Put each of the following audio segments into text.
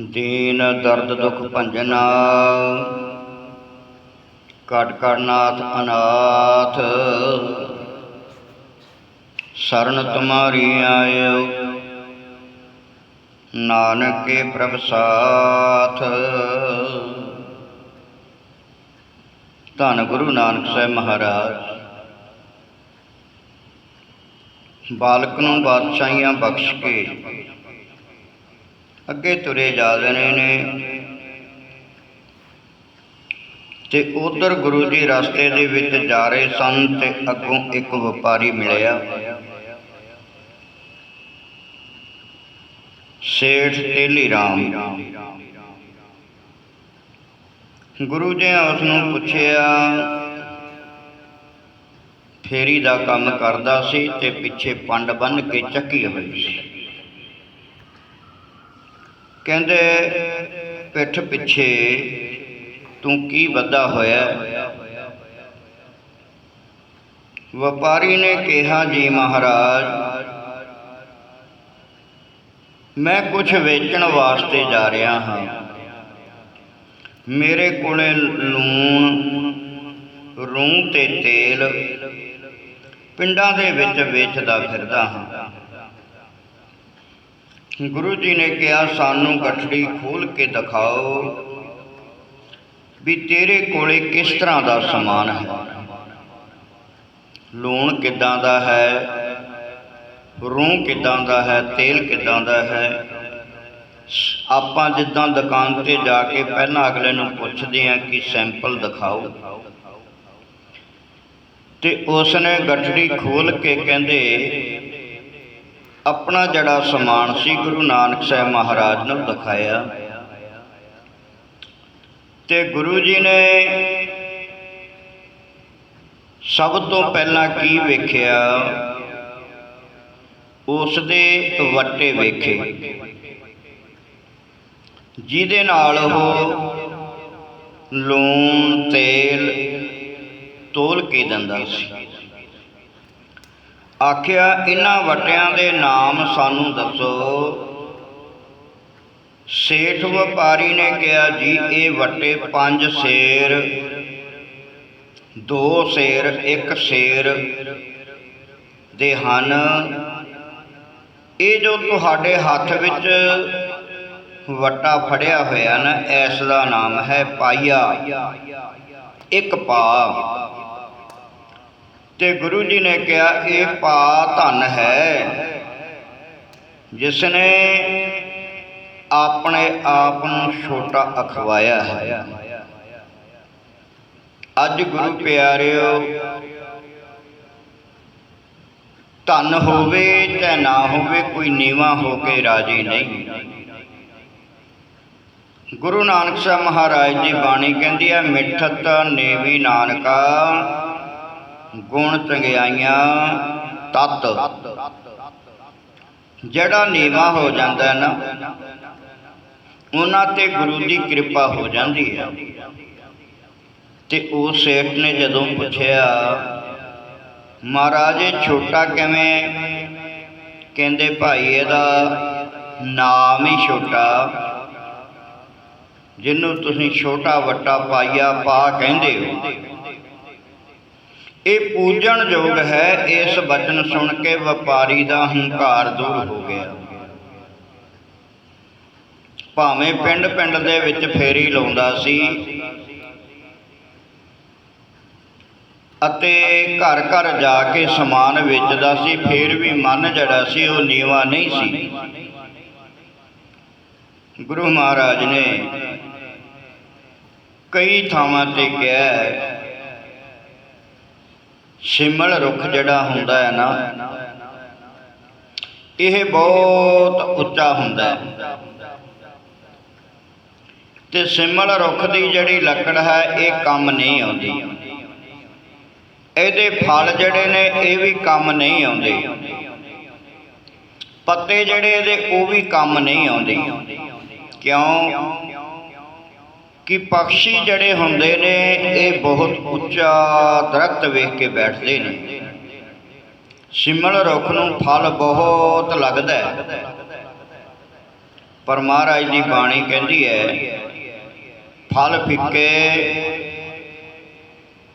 ਦੀਨ ਦਰਦ ਦੁਖ ਭੰਜਨਾ। ਕਟ ਕਟ ਨਾਥ ਅਨਾਥ। ਸਰਨ ਤੁਮਾਰੀ ਆਇਓ। ਨਾਨਕ ਕੇ ਪ੍ਰਭ ਸਾਥ। ਧੰਨ ਗੁਰੂ ਨਾਨਕ ਸਾਹਿਬ ਮਹਾਰਾਜ। ਬਾਲਕ ਨੂੰ ਬਾਦਸ਼ਾਹੀਆਂ ਬਖਸ਼ ਕੇ ਅੱਗੇ ਤੁਰੇ ਜਾ ਰਹੇ ਨੇ। ਤੇ ਉਧਰ ਗੁਰੂ ਜੀ ਰਸਤੇ ਦੇ ਵਿੱਚ ਜਾ ਰਹੇ ਸਨ ਤੇ ਅੱਗੋਂ ਇੱਕ ਵਪਾਰੀ ਮਿਲਿਆ। ਸੇਠ ਤੇਲੀ ਰਾਮ ਗੁਰੂ ਜੀ ਨੇ ਉਸ ਨੂੰ ਪੁੱਛਿਆ, ਫੇਰੀ ਦਾ ਕੰਮ ਕਰਦਾ ਸੀ ਤੇ ਪਿੱਛੇ ਪੰਡ ਬੰਨ ਕੇ ਚੱਕੀ ਹੋਈ ਸੀ। ਕਹਿੰਦੇ, ਪਿੱਠ ਪਿੱਛੇ ਤੂੰ ਕੀ ਵੱਧਾ ਹੋਇਆ? ਵਪਾਰੀ ਨੇ ਕਿਹਾ, ਜੀ ਮਹਾਰਾਜ, ਮੈਂ ਕੁਝ ਵੇਚਣ ਵਾਸਤੇ ਜਾ ਰਿਹਾ ਹਾਂ। ਮੇਰੇ ਕੋਲੇ ਲੂਣ ਰੂੰ ਤੇ ਤੇਲ, ਪਿੰਡਾਂ ਦੇ ਵਿੱਚ ਵੇਚਦਾ ਫਿਰਦਾ ਹਾਂ। ਗੁਰੂ ਜੀ ਨੇ ਕਿਹਾ, ਸਾਨੂੰ ਗੱਠੜੀ ਖੋਲ ਕੇ ਦਿਖਾਓ ਵੀ ਤੇਰੇ ਕੋਲੇ ਕਿਸ ਤਰ੍ਹਾਂ ਦਾ ਸਮਾਨ ਹੈ। ਲੂਣ ਕਿੱਦਾਂ ਦਾ ਹੈ, ਰੂਹ ਕਿੱਦਾਂ ਦਾ ਹੈ, ਤੇਲ ਕਿੱਦਾਂ ਦਾ ਹੈ। ਆਪਾਂ ਜਿੱਦਾਂ ਦੁਕਾਨ ਤੇ ਜਾ ਕੇ ਪਹਿਲਾਂ ਅਗਲੇ ਨੂੰ ਪੁੱਛਦੇ ਹਾਂ ਕਿ ਸੈਂਪਲ ਦਿਖਾਓ। ਤੇ ਉਸ ਨੇ ਗੱਠੜੀ ਖੋਲ ਕੇ ਕਹਿੰਦੇ ਆਪਣਾ ਜਿਹੜਾ ਸਮਾਨ ਸੀ ਗੁਰੂ ਨਾਨਕ ਸਾਹਿਬ ਮਹਾਰਾਜ ਨੂੰ ਦਿਖਾਇਆ ਤੇ ਗੁਰੂ ਜੀ ਨੇ ਸਭ ਤੋਂ ਪਹਿਲਾਂ ਕੀ ਵੇਖਿਆ? ਉਸ ਦੇ ਵੱਟੇ ਵੇਖੇ। ਜਿਹਦੇ ਨਾਲ ਉਹ ਲੂਣ, ਤੇਲ ਤੋਲ ਕੇ ਦਿੰਦਾ ਸੀ। ਆਖਿਆ ਇਹਨਾਂ ਵੱਟਿਆਂ ਦੇ ਨਾਮ ਸਾਨੂੰ ਦੱਸੋ। ਸੇਠ ਵਪਾਰੀ ਨੇ ਕਿਹਾ, ਜੀ, ਇਹ ਵੱਟੇ ਪੰਜ ਸੇਰ, ਦੋ ਸੇਰ, ਇੱਕ ਸੇਰ ਦੇ ਹਨ। ਇਹ ਜੋ ਤੁਹਾਡੇ ਹੱਥ ਵਿੱਚ ਵੱਟਾ ਫੜਿਆ ਹੋਇਆ ਨਾ, ਇਸ ਦਾ ਨਾਮ ਹੈ ਪਾਈਆ ਇੱਕ ਪਾ। ਤੇ ਗੁਰੂ ਜੀ ਨੇ ਕਿਹਾ, ਇਹ ਪਾ ਧਨ ਹੈ। ਜਿਸ ਨੇ ਆਪਣੇ ਆਪ ਨੂੰ ਛੋਟਾ ਅਖਵਾਇਆ ਹੈ। ਅੱਜ ਗੁਰੂ ਪਿਆਰਿਓ, ਧਨ ਹੋਵੇ ਤੇ ਨਾ ਹੋਵੇ, ਕੋਈ ਨੀਵਾ ਹੋ ਕੇ ਰਾਜੀ ਨਹੀਂ। ਗੁਰੂ ਨਾਨਕ ਸਾਹਿਬ ਮਹਾਰਾਜ ਦੀ ਬਾਣੀ ਕਹਿੰਦੀ ਹੈ ਮਿੱਠਤ ਨੇਵੀ ਨਾਨਕਾ ਗੁਣ ਚੰਗਿਆਈਆਂ ਤਤ। ਜਿਹੜਾ ਨੀਵਾ ਹੋ ਜਾਂਦਾ ਨਾ, ਉਹਨਾਂ ਤੇ ਗੁਰੂ ਦੀ ਕਿਰਪਾ ਹੋ ਜਾਂਦੀ ਹੈ। ਤੇ ਉਹ ਸੇਠ ਨੇ ਜਦੋਂ ਪੁੱਛਿਆ, ਮਹਾਰਾਜ, ਇਹ ਛੋਟਾ ਕਿਵੇਂ? ਕਹਿੰਦੇ, ਭਾਈ, ਇਹਦਾ ਨਾਮ ਹੀ ਛੋਟਾ। ਜਿਹਨੂੰ ਤੁਸੀਂ ਛੋਟਾ ਵੱਟਾ ਪਾਈਆ ਪਾ ਕਹਿੰਦੇ ਹੋ। ਇਹ ਪੂਜਣ ਯੋਗ ਹੈ, ਇਸ ਵਚਨ ਸੁਣ ਕੇ ਵਪਾਰੀ ਦਾ ਹੰਕਾਰ ਦੂਰ ਹੋ ਗਿਆ। ਭਾਵੇਂ ਪਿੰਡ ਪਿੰਡ ਦੇ ਵਿੱਚ ਫੇਰੀ ਲਾਉਂਦਾ ਸੀ, ਅਤੇ ਘਰ ਘਰ ਜਾ ਕੇ ਸਮਾਨ ਵੇਚਦਾ ਸੀ, ਫੇਰ ਵੀ ਮਨ ਜਿਹੜਾ ਸੀ, ਉਹ ਨੀਵਾ ਨਹੀਂ ਸੀ। ਗੁਰੂ ਮਹਾਰਾਜ ਨੇ ਕਈ ਥਾਵਾਂ ਤੇ ਕਿਹਾ ਸਿਮਲ ਰੁੱਖ ਜਿਹੜਾ ਹੁੰਦਾ ਹੈ ਨਾ, ਇਹ ਬਹੁਤ ਉੱਚਾ ਹੁੰਦਾ ਹੈ। ਤੇ ਸਿਮਲ ਰੁੱਖ ਦੀ ਜਿਹੜੀ ਲੱਕੜ ਹੈ, ਇਹ ਕੰਮ ਨਹੀਂ ਆਉਂਦੀ। ਇਹਦੇ ਫਲ ਜਿਹੜੇ ਨੇ, ਇਹ ਵੀ ਕੰਮ ਨਹੀਂ ਆਉਂਦੇ। ਪੱਤੇ ਜਿਹੜੇ ਇਹਦੇ, ਉਹ ਵੀ ਕੰਮ ਨਹੀਂ ਆਉਂਦੇ। ਕਿਉਂ? ਕਿ ਪੰਛੀ ਜਿਹੜੇ ਹੁੰਦੇ ਨੇ, ਇਹ ਬਹੁਤ ਉੱਚਾ ਦਰਖਤ ਵੇਖ ਕੇ ਬੈਠਦੇ ਨੇ। ਸਿਮਲ ਰੁੱਖ ਨੂੰ ਫਲ ਬਹੁਤ ਲੱਗਦਾ ਹੈ। ਪਰ ਮਹਾਰਾਜ ਦੀ ਬਾਣੀ ਕਹਿੰਦੀ ਹੈ, ਫਲ ਫਿੱਕੇ,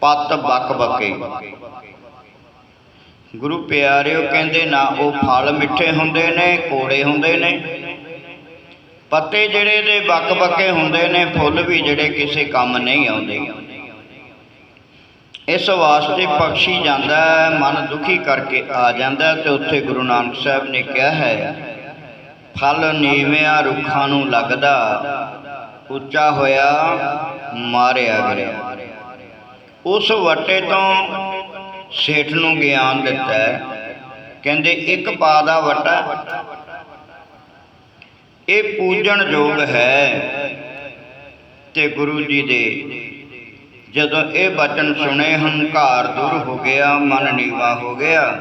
ਪੱਤ ਬੱਕ ਬੱਕੇ। ਗੁਰੂ ਪਿਆਰਿਓ ਕਹਿੰਦੇ ਨਾ, ਉਹ ਫਲ ਮਿੱਠੇ ਹੁੰਦੇ ਨੇ, ਕੋੜੇ ਹੁੰਦੇ ਨੇ। ਪੱਤੇ ਜਿਹੜੇ ਦੇ ਬੱਕ ਬੱਕੇ ਹੁੰਦੇ ਨੇ ਫੁੱਲ ਵੀ ਜਿਹੜੇ ਕਿਸੇ ਕੰਮ ਨਹੀਂ ਆਉਂਦੇ। ਇਸ ਵਾਸਤੇ ਪਕਸ਼ੀ ਜਾਂਦਾ ਹੈ, ਮਨ ਦੁਖੀ ਕਰਕੇ ਆ ਜਾਂਦਾ ਹੈ ਤੇ ਉੱਥੇ ਗੁਰੂ ਨਾਨਕ ਸਾਹਿਬ ਨੇ ਕਿਹਾ ਹੈ ਫਲ ਨੀਵਿਆਂ ਰੁੱਖਾਂ ਨੂੰ ਲੱਗਦਾ ਉੱਚਾ ਹੋਇਆ ਮਾਰਿਆ ਗਿਆ। ਉਸ ਵਟੇ ਤੋਂ ਸੇਠ ਨੂੰ ਗਿਆਨ ਦਿੱਤਾ ਕਹਿੰਦੇ ਇੱਕ ਪਾ ਦਾ ਵਟਾ ਇਹ ਪੂਜਣ ਯੋਗ ਹੈ ਤੇ ਗੁਰੂ ਜੀ ਦੇ। ਜਦੋਂ ਇਹ ਬਚਨ ਸੁਣੇ, ਹੰਕਾਰ ਦੂਰ ਹੋ ਗਿਆ, ਮਨ ਨੀਵਾ ਹੋ ਗਿਆ,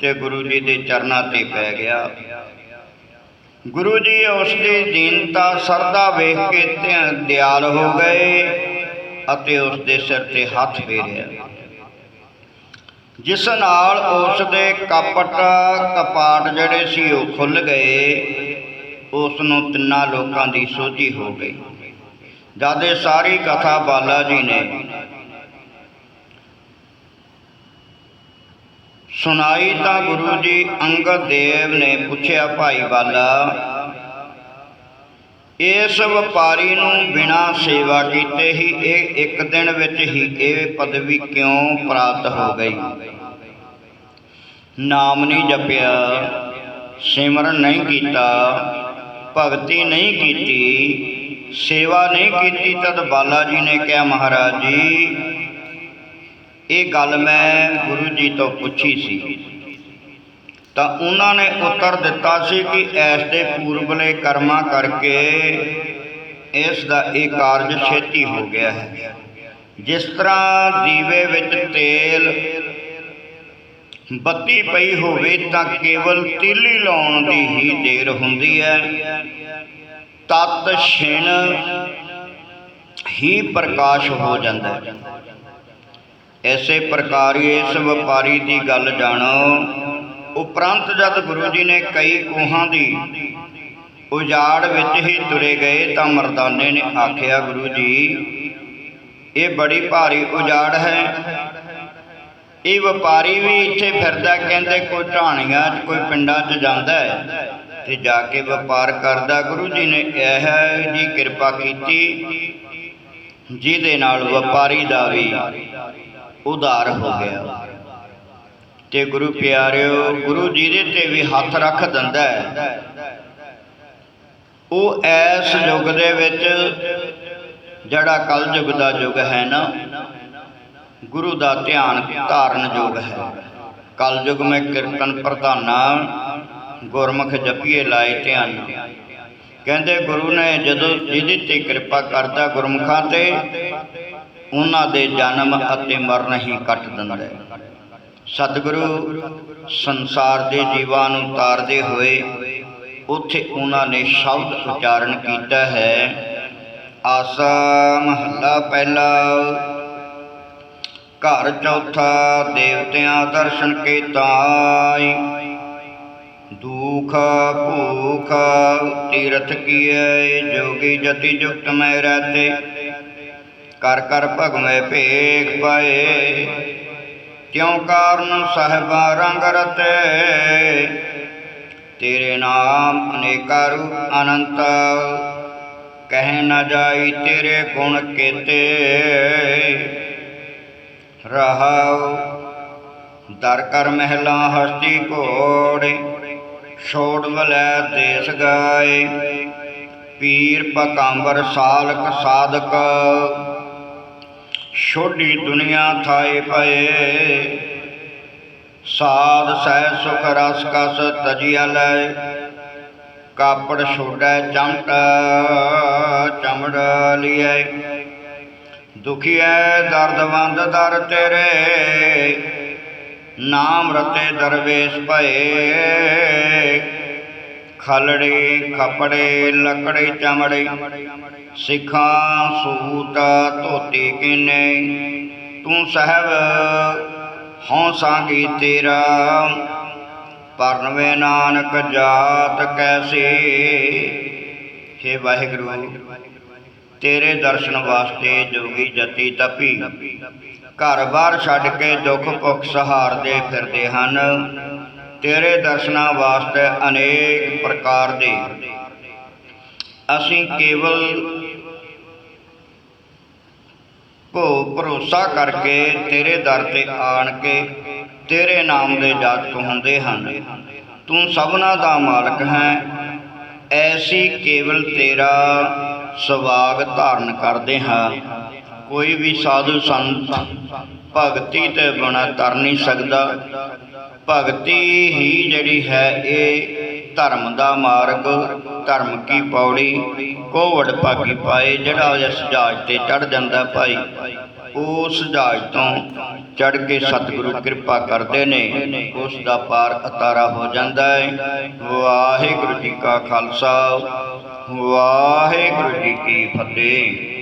ਤੇ ਗੁਰੂ ਜੀ ਦੇ ਚਰਨਾਂ ਤੇ ਪੈ ਗਿਆ। ਗੁਰੂ ਜੀ ਉਸ ਦੀ ਦੀਨਤਾ ਸਰਦਾ ਵੇਖ ਕੇ ਧਿਆ- ਦਿਆਲ ਹੋ ਗਏ ਅਤੇ ਉਸ ਦੇ ਸਿਰ ਤੇ ਹੱਥ ਫੇਰਿਆ। ਜਿਸ ਨਾਲ ਉਸ ਦੇ ਕਪਟ ਕਪਾਟ ਜਿਹੜੇ ਸੀ, ਉਹ ਖੁੱਲ ਗਏ। ਉਸ ਨੂੰ ਤਿੰਨਾਂ ਲੋਕਾਂ ਦੀ ਸੋਝੀ ਹੋ ਗਈ। ਜਦ ਇਹ ਸਾਰੀ ਕਥਾ ਬਾਲਾ ਜੀ ਨੇ ਸੁਣਾਈ ਤਾਂ ਗੁਰੂ ਜੀ ਅੰਗਦ ਦੇਵ ਨੇ ਪੁੱਛਿਆ, ਭਾਈ ਬਾਲਾ, ਇਸ ਵਪਾਰੀ ਨੂੰ ਬਿਨਾ ਸੇਵਾ ਕੀਤੇ ਹੀ ਇਹ ਇੱਕ ਦਿਨ ਵਿੱਚ ਹੀ ਇਹ ਪਦਵੀ ਕਿਉਂ ਪ੍ਰਾਪਤ ਹੋ ਗਈ? ਨਾਮ ਨਹੀਂ ਜਪਿਆ, ਸਿਮਰਨ ਨਹੀਂ ਕੀਤਾ। ਭਗਤੀ ਨਹੀਂ ਕੀਤੀ, ਸੇਵਾ ਨਹੀਂ ਕੀਤੀ, ਤਦ ਬਾਲਾ ਜੀ ਨੇ ਕਿਹਾ, ਮਹਾਰਾਜ ਜੀ, ਇਹ ਗੱਲ ਮੈਂ ਗੁਰੂ ਜੀ ਤੋਂ ਪੁੱਛੀ ਸੀ। ਤਾਂ ਉਹਨਾਂ ਨੇ ਉੱਤਰ ਦਿੱਤਾ ਸੀ ਕਿ ਐਸ ਦੇ ਪੂਰਬਲੇ ਕਰਮਾਂ ਕਰਕੇ ਇਸ ਦਾ ਇਹ ਕਾਰਜ ਛੇਤੀ ਹੋ ਗਿਆ ਹੈ। ਜਿਸ ਤਰ੍ਹਾਂ ਦੀਵੇ ਵਿੱਚ ਤੇਲ ਬੱਤੀ ਪਈ ਹੋਵੇ ਤਾਂ ਕੇਵਲ ਤੀਲੀ ਲਾਉਣ ਦੀ ਹੀ ਦੇਰ ਹੁੰਦੀ ਹੈ। ਤਤ ਛਿਣ ਹੀ ਪ੍ਰਕਾਸ਼ ਹੋ ਜਾਂਦਾ ਹੈ। ਐਸੇ ਪ੍ਰਕਾਰ ਇਸ ਵਪਾਰੀ ਦੀ ਗੱਲ ਜਾਣੋ। ਉਪਰੰਤ ਜਦ ਗੁਰੂ ਜੀ ਨੇ ਕਈ ਕੋਹਾਂ ਦੀ ਉਜਾੜ ਵਿੱਚ ਹੀ ਤੁਰੇ ਗਏ ਤਾਂ ਮਰਦਾਨੇ ਨੇ ਆਖਿਆ, ਗੁਰੂ ਜੀ, ਇਹ ਬੜੀ ਭਾਰੀ ਉਜਾੜ ਹੈ। ਇਹ ਵਪਾਰੀ ਵੀ ਇੱਥੇ ਫਿਰਦਾ, ਕਹਿੰਦੇ ਕੋਈ ਢਾਣੀਆਂ 'ਚ ਕੋਈ ਪਿੰਡਾਂ 'ਚ ਜਾਂਦਾ ਹੈ ਤੇ ਜਾ ਕੇ ਵਪਾਰ ਕਰਦਾ। ਗੁਰੂ ਜੀ ਨੇ ਇਹ ਜੀ, ਕਿਰਪਾ ਕੀਤੀ। ਜਿਹਦੇ ਨਾਲ ਵਪਾਰੀ ਦਾ ਵੀ ਉਧਾਰ ਹੋ ਗਿਆ। ਤੇ ਗੁਰੂ ਪਿਆਰਿਓ, ਗੁਰੂ ਜੀ ਦੇ ਤੇ ਵੀ ਹੱਥ ਰੱਖ ਦਿੰਦਾ ਹੈ। ਉਹ ਐਸ ਯੁੱਗ ਦੇ ਵਿੱਚ, ਜਿਹੜਾ ਕਲ ਯੁੱਗ ਦਾ ਯੁੱਗ ਹੈ ਨਾ ਗੁਰੂ ਦਾ ਧਿਆਨ ਧਾਰਨ ਯੋਗ ਹੈ। ਕਲਯੁਗ ਮੈਂ ਕੀਰਤਨ ਪ੍ਰਧਾਨਾ, ਗੁਰਮੁਖ ਜਪੀਏ ਲਾਏ ਧਿਆਨ। ਕਹਿੰਦੇ ਗੁਰੂ ਨੇ ਜਦੋਂ ਜਿਹਦੇ ਤੇ ਕਿਰਪਾ ਕਰਦਾ ਗੁਰਮੁਖਾਂ ਤੇ, ਉਹਨਾਂ ਦੇ ਜਨਮ ਅਤੇ ਮਰਨ ਹੀ ਕੱਟ ਦਿੰਦਾ ਹੈ। ਸਤਿਗੁਰੂ ਸੰਸਾਰ ਦੇ ਜੀਵਾਂ ਨੂੰ ਤਾਰਦੇ ਹੋਏ ਉੱਥੇ ਉਹਨਾਂ ਨੇ ਸ਼ਬਦ ਉਚਾਰਨ ਕੀਤਾ ਹੈ, ਆਸਾ ਮਹੱਲਾ ਪਹਿਲਾ। ਘਰ ਚੌਥਾ ਦੇਵਤਿਆਂ ਦਰਸ਼ਨ ਕੇ ਦੁਖ ਭੂਖ ਤੀਰਥ ਕੀਏ ਜੋਗੀ ਜਤੀ ਜੁਗਤ ਮੈਂ ਰਹਤੇ। ਕਰ ਕਰ ਭਗਵੇਂ ਭੇਖ ਪਾਏ। ਕਿਉ ਕਾਰਨ ਸਾਹਿਬਾ ਰੰਗ ਰਤੇ। ਤੇਰੇ ਨਾਮ ਅਨੇਕਾ ਰੂਪ ਅਨੰਤ। ਕਹਿ ਨਾ ਜਾਈ ਤੇਰੇ ਗੁਣ ਕੀਤੇ। ਰਹਾਉ। ਦਰ ਕਰ ਮਹਿਲਾ ਹਸਤੀ ਘੋੜੇ, ਛੋੜ ਵਲੈ ਦੇਸ ਗਾਏ। ਪੀਰ ਪਕਾਂਬਰ ਸਾਲਕ ਸਾਧਕ, ਛੋਡੀ ਦੁਨੀਆ ਥਾਏ ਪਏ। ਸਾਧ ਸਹਿ ਸੁਖ ਰਸ ਕਸ ਤਜਿਆ ਲੈ। ਕਾਪੜ ਛੋੜੈ ਚਮਟ, ਚਮੜ ਲਿਐ। ਦੁਖੀ ਦੁਖੀਐ ਦਰਦਵੰਦ ਦਰ ਤੇਰੇ। ਨਾਮ ਰਤੇ ਦਰਵੇਸ਼ ਭਏ। ਖਲੜੇ, ਖਪੜੇ, ਲੱਕੜੇ, ਚਮੜੇ। ਸਿੱਖਾਂ, ਸੂਤ, ਧੋਤੀ ਕਿਨੇ। ਤੂੰ ਸਹਿਬ, ਹਉ ਸਾਂਗੀ ਤੇਰਾ। ਪਰਨਵੇ ਨਾਨਕ ਜਾਤ ਕੈਸੇ। ਹੇ ਵਾਹਿਗੁਰੂ। ਤੇਰੇ ਦਰਸ਼ਨ ਵਾਸਤੇ ਜੋਗੀ ਜਤੀ ਤਪੀ। ਘਰ-ਬਾਰ ਛੱਡ ਕੇ ਦੁੱਖ ਭੁੱਖ ਸਹਾਰਦੇ ਫਿਰਦੇ ਹਨ। ਤੇਰੇ ਦਰਸ਼ਨਾਂ ਵਾਸਤੇ ਅਨੇਕ ਪ੍ਰਕਾਰ ਦੇ। ਅਸੀਂ ਕੇਵਲ ਭੋ ਭਰੋਸਾ ਕਰਕੇ ਤੇਰੇ ਦਰ ਤੇ ਆਣ ਕੇ ਤੇਰੇ ਨਾਮ ਦੇ ਜਾਤ ਹੁੰਦੇ ਹਨ। ਤੂੰ ਸਭਨਾ ਦਾ ਮਾਲਕ ਹੈ। ਐਸੀ ਕੇਵਲ ਤੇਰਾ ਸਵਾਗ ਧਾਰਨ ਕਰਦੇ ਹਾਂ। ਕੋਈ ਵੀ ਸਾਧੂ ਸੰਤ ਭਗਤੀ ਤੇ ਬਿਨਾਂ ਤਰ ਨਹੀਂ ਸਕਦਾ। ਭਗਤੀ ਹੀ ਜਿਹੜੀ ਹੈ, ਇਹ ਧਰਮ ਦਾ ਮਾਰਗ, ਧਰਮ ਕੀ ਪੌੜੀ, ਕੋਵੜ ਭਾਗੀ ਪਾਏ, ਜਿਹੜਾ ਇਸ ਜਹਾਜ਼ ਤੇ ਚੜ ਜਾਂਦਾ ਭਾਈ, ਉਸ ਜਹਾਜ਼ ਤੋਂ ਚੜ ਕੇ ਸਤਿਗੁਰੂ ਕਿਰਪਾ ਕਰਦੇ ਨੇ, ਉਸ ਦਾ ਪਾਰ ਅਤਾਰਾ ਹੋ ਜਾਂਦਾ ਹੈ। ਵਾਹਿਗੁਰੂ ਜੀ ਕਾ ਖਾਲਸਾ। ਵਾਹਿਗੁਰੂ ਜੀ ਕੀ ਫਤਿਹ।